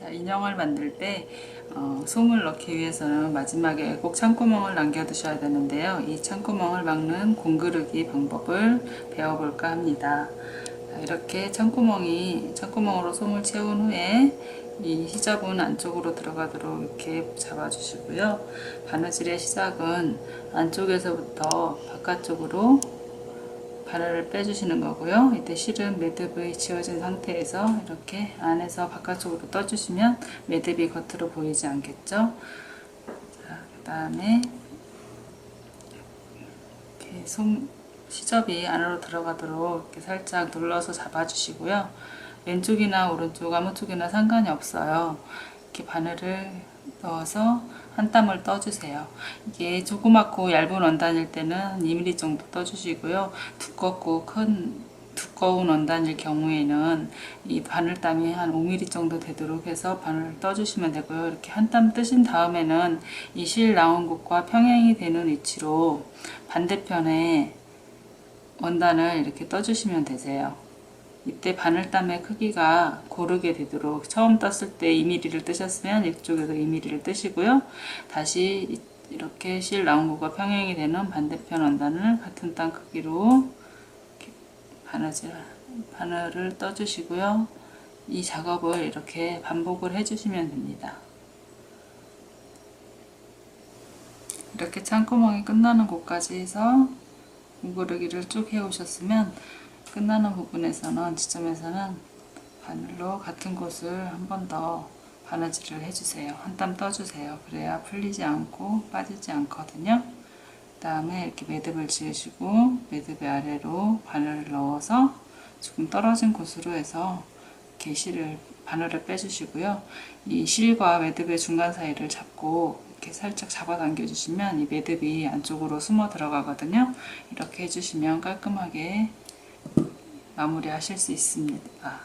자, 인형을 만들 때 어, 솜을 넣기 위해서는 마지막에 꼭 창구멍을 남겨두셔야 되는데요. 이 창구멍을 막는 공그르기 방법을 배워볼까 합니다. 자, 이렇게 창구멍이 창구멍으로 솜을 채운 후에 이 시접은 안쪽으로 들어가도록 이렇게 잡아주시고요. 바느질의 시작은 안쪽에서부터 바깥쪽으로 바늘을 빼주시는 거고요. 이때 실은 매듭이 지어진 상태에서 이렇게 안에서 바깥쪽으로 떠주시면 매듭이 겉으로 보이지 않겠죠. 자, 그 다음에 이렇게 손 시접이 안으로 들어가도록 이렇게 살짝 눌러서 잡아주시고요. 왼쪽이나 오른쪽 아무 쪽이나 상관이 없어요. 이렇게 바늘을 넣어서 한 땀을 떠주세요. 이게 조그맣고 얇은 원단일 때는 2mm 정도 떠주시고요. 두껍고 큰 두꺼운 원단일 경우에는 이 바늘땀이 한 5mm 정도 되도록 해서 바늘을 떠주시면 되고요. 이렇게 한 땀 뜨신 다음에는 이 실 나온 곳과 평행이 되는 위치로 반대편에 원단을 이렇게 떠주시면 되세요. 이때 바늘땀의 크기가 고르게 되도록 처음 떴을 때 2mm를 뜨셨으면 이쪽에서 2mm를 뜨시고요. 다시 이- 이렇게 실 나온 곳과 평행이 되는 반대편 원단을 같은 땅 크기로 바느질, 바늘을 떠주시고요. 이 작업을 이렇게 반복을 해주시면 됩니다. 이렇게 창구멍이 끝나는 곳까지 해서 공구르기를 쭉 해오셨으면 끝나는 부분에서는 지점에서는 바늘로 같은 곳을 한 번 더 바느질을 해주세요. 한 땀 떠주세요. 그래야 풀리지 않고 빠지지 않거든요. 그 다음에 이렇게 매듭을 지으시고 매듭의 아래로 바늘을 넣어서 조금 떨어진 곳으로 해서 이렇게 실을 바늘을 빼주시고요. 이 실과 매듭의 중간 사이를 잡고 이렇게 살짝 잡아당겨 주시면 이 매듭이 안쪽으로 숨어 들어가거든요. 이렇게 해주시면 깔끔하게 마무리 하실 수 있습니다.